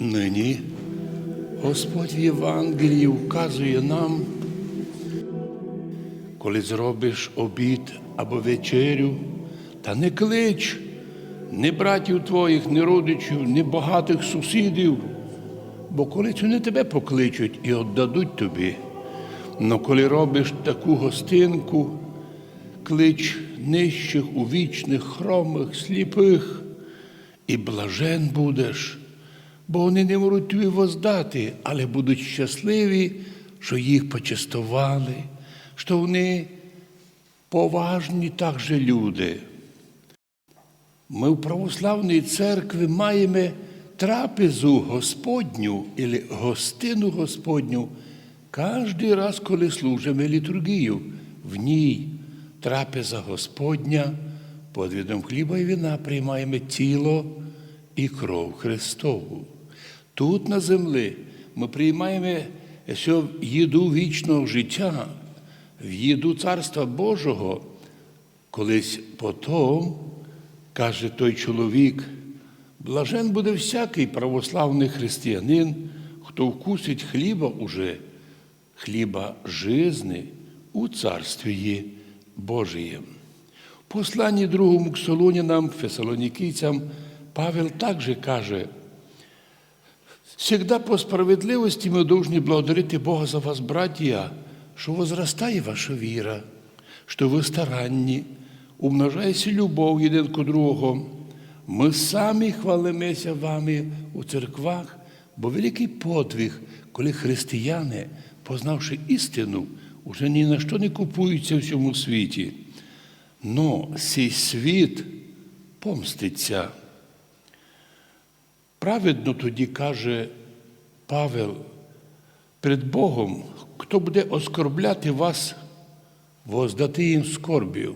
Нині Господь в Євангелії вказує нам, коли зробиш обід або вечерю, та не клич ні братів твоїх, ні родичів, ні багатих сусідів, бо коли не тебе покличуть і віддадуть тобі. Но коли робиш таку гостинку, клич нижчих, увічних, хромих, сліпих, і блажен будеш, бо вони не можуть тобі воздати, але будуть щасливі, що їх почастували, що вони поважні також люди. Ми в православній церкві маємо трапезу Господню або гостину Господню кожен раз, коли служимо літургію. В ній трапеза Господня, під видом хліба і вина приймаємо тіло і кров Христову. Тут на землі ми приймаємо що їду вічного життя, в їду Царства Божого. Колись потом, каже той чоловік, блажен буде всякий православний християнин, хто вкусить хліба уже, хліба жизни у Царстві Божієм. В посланні другому к Солонянам, фесалонікійцям, Павел також каже, Всегда по справедливости мы должны благодарить Бога за вас, братья, що возрастає ваша віра, що ви старанні, умножається любов один до другого. Ми самі хвалимося вами у церквах, бо великий подвиг, коли християни, познавши істину, уже ні на що не купуються в цьому світі. Но цей світ помститься. Праведно тоді каже Павел перед Богом, хто буде оскорбляти вас, воздати їм скорбію.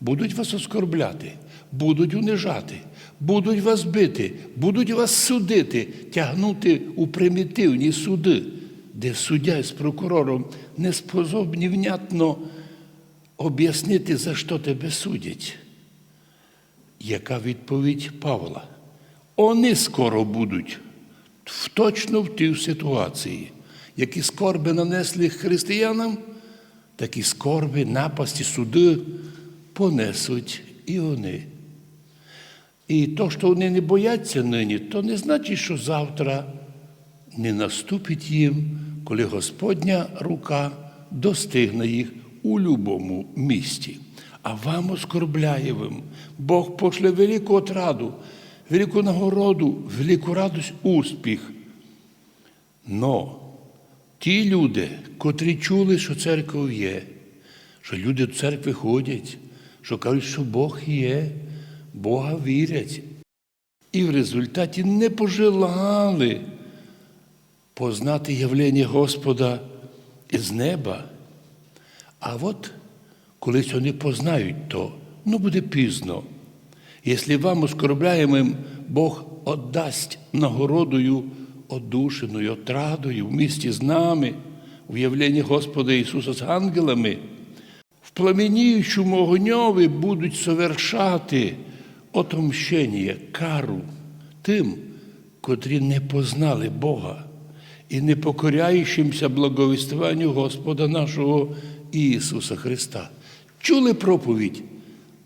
Будуть вас оскорбляти, будуть унижати, будуть вас бити, будуть вас судити, тягнути у примітивні суди, де суддя з прокурором не способні внятно об'яснити, за що тебе судять. Яка відповідь Павла? Вони скоро будуть точно в тій ситуації, які скорби нанесли християнам, такі скорби, напасті, суди понесуть і вони. І то, що вони не бояться нині, то не значить, що завтра не наступить їм, коли Господня рука достигне їх у будь-якому місті. А вам оскорбляєвим Бог пошле велику отраду, велику нагороду, велику радость, успіх. Но ті люди, котрі чули, що церква є, що люди до церкви ходять, що кажуть, що Бог є, Бога вірять. І в результаті не пожелали познати явлення Господа із неба. А от колись вони познають то, ну буде пізно. Якщо вам оскорбляємим Бог отдасть нагородою одушеною, отрадою в місті з нами, в явленні Господа Ісуса з ангелами, в пламеніючому огньові будуть совершати отомщення, кару тим, котрі не познали Бога і не покоряючимся благовіствуванню Господа нашого Ісуса Христа. Чули проповідь,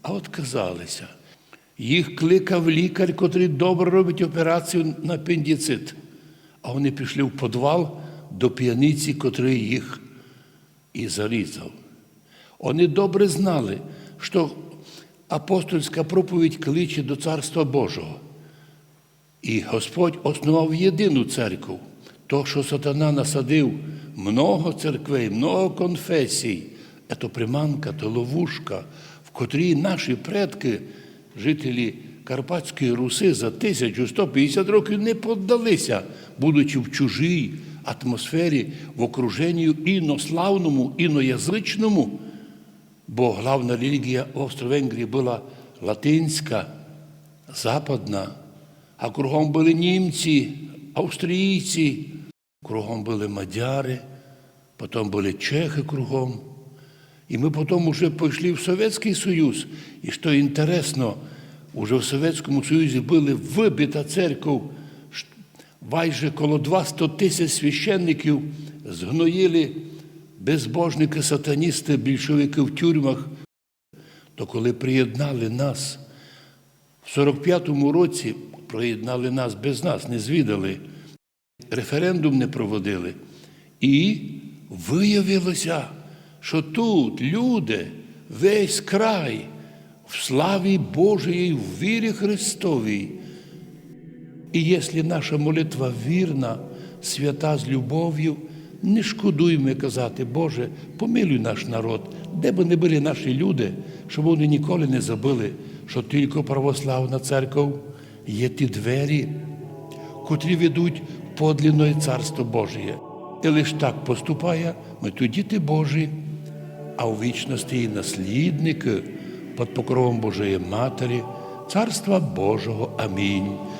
а отказалися. Їх кликав лікар, котрий добре робить операцію на апендицит. А вони пішли в підвал до п'яниці, котрий їх і зарізав. Вони добре знали, що апостольська проповідь кличе до Царства Божого. І Господь основав єдину церкву. То, що сатана насадив много церквей, много конфесій, це приманка, то ловушка, в котрій наші предки, жителі Карпатської Руси, за 1150 років не поддалися, будучи в чужій атмосфері, в окруженні інославному, іноязичному. Бо главна релігія Австро-Венгрії була латинська, западна, а кругом були німці, австрійці, кругом були мадяри, потім були чехи кругом. І ми потім вже пішли в Совєтський Союз. І що інтересно, уже в Совєтському Союзі була вибита церква майже коло 200 тисяч священників згноїли безбожники, сатаністи, більшовики в тюрмах, то коли приєднали нас в 45-му році, приєднали нас без нас, не звідали, референдум не проводили. І виявилося, що тут люди, весь край в славі Божої, в вірі Христовій. І якщо наша молитва вірна, свята з любов'ю, не шкодуємо казати, Боже, помилуй наш народ, де б не були наші люди, щоб вони ніколи не забули, що тільки православна церква є ті двері, котрі ведуть в подлінне царство Божє. І лиш так поступає, ми то діти Божі, а у вічності і наслідники під покровом Божої Матері, Царства Божого. Амінь.